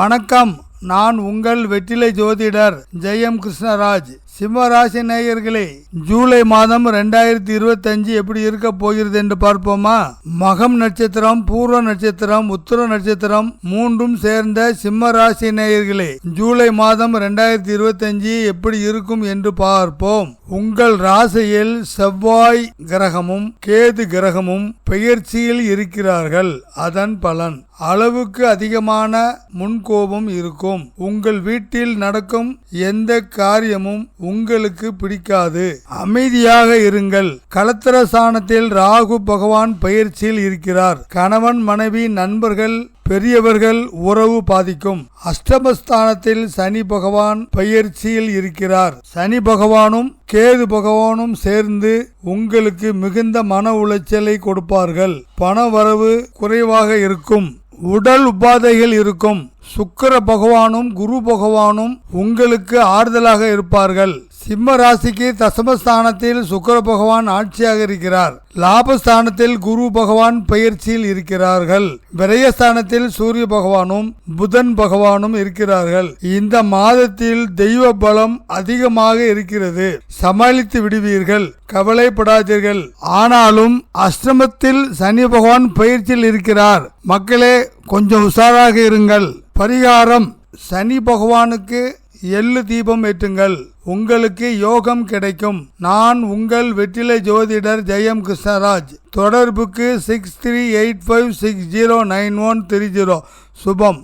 வணக்கம். நான் உங்கள் வெற்றிலை ஜோதிடர் ஜெயம் கிருஷ்ணராஜ். சிம்மராசி நேயர்களே ஜூலை மாதம் ரெண்டாயிரத்தி இருபத்தஞ்சு எப்படி இருக்க போகிறது என்று பார்ப்போமா? மகம் நட்சத்திரம் பூர்வ நட்சத்திரம் உத்திர நட்சத்திரம் மூன்றும் சேர்ந்த சிம்ம ராசி நேயர்களே ஜூலை மாதம் ரெண்டாயிரத்தி இருபத்தஞ்சு எப்படி இருக்கும் என்று பார்ப்போம். உங்கள் ராசியில் செவ்வாய் கிரகமும் கேது கிரகமும் பெயர்ச்சியில் இருக்கிறார்கள். அதன் பலன் அளவுக்கு அதிகமான முன்கோபம் இருக்கும். உங்கள் வீட்டில் நடக்கும் எந்த காரியமும் உங்களுக்கு பிடிக்காது. அமைதியாக இருங்கள். கலத்திரசானத்தில் ராகு பகவான் பயிற்சியில் இருக்கிறார். கணவன் மனைவி நண்பர்கள் பெரியவர்கள் உறவு பாதிக்கும். அஷ்டமஸ்தானத்தில் சனி பகவான் பயிற்சியில் இருக்கிறார். சனி பகவானும் கேது பகவானும் சேர்ந்து உங்களுக்கு மிகுந்த மன உளைச்சலை கொடுப்பார்கள். பண வரவு குறைவாக இருக்கும். உடல் உபாதைகள் இருக்கும். சுக்கிர பகவானும் குரு பகவானும் உங்களுக்கு ஆறுதலாக இருப்பார்கள். சிம்ம ராசிக்கு தசமஸ்தானத்தில் சுக்கர பகவான் ஆட்சியாக இருக்கிறார். லாபஸ்தானத்தில் குரு பகவான் பயிற்சியில் இருக்கிறார்கள். விரயஸ்தானத்தில் சூரிய பகவானும் புதன் பகவானும் இருக்கிறார்கள். இந்த மாதத்தில் தெய்வ பலம் அதிகமாக இருக்கிறது. சமாளித்து விடுவீர்கள். கவலைப்படாதீர்கள். ஆனாலும் அஷ்டமத்தில் சனி பகவான் பயிற்சியில் இருக்கிறார். மக்களே கொஞ்சம் உஷாராக இருங்கள். பரிகாரம் சனி பகவானுக்கு எள்ளு தீபம் ஏற்றுங்கள். உங்களுக்கு யோகம் கிடைக்கும். நான் உங்கள் வெற்றிலை ஜோதிடர் ஜெயம் கிருஷ்ணராஜ். தொடர்புக்கு six three eight five six zero nine one three zero சுபம்.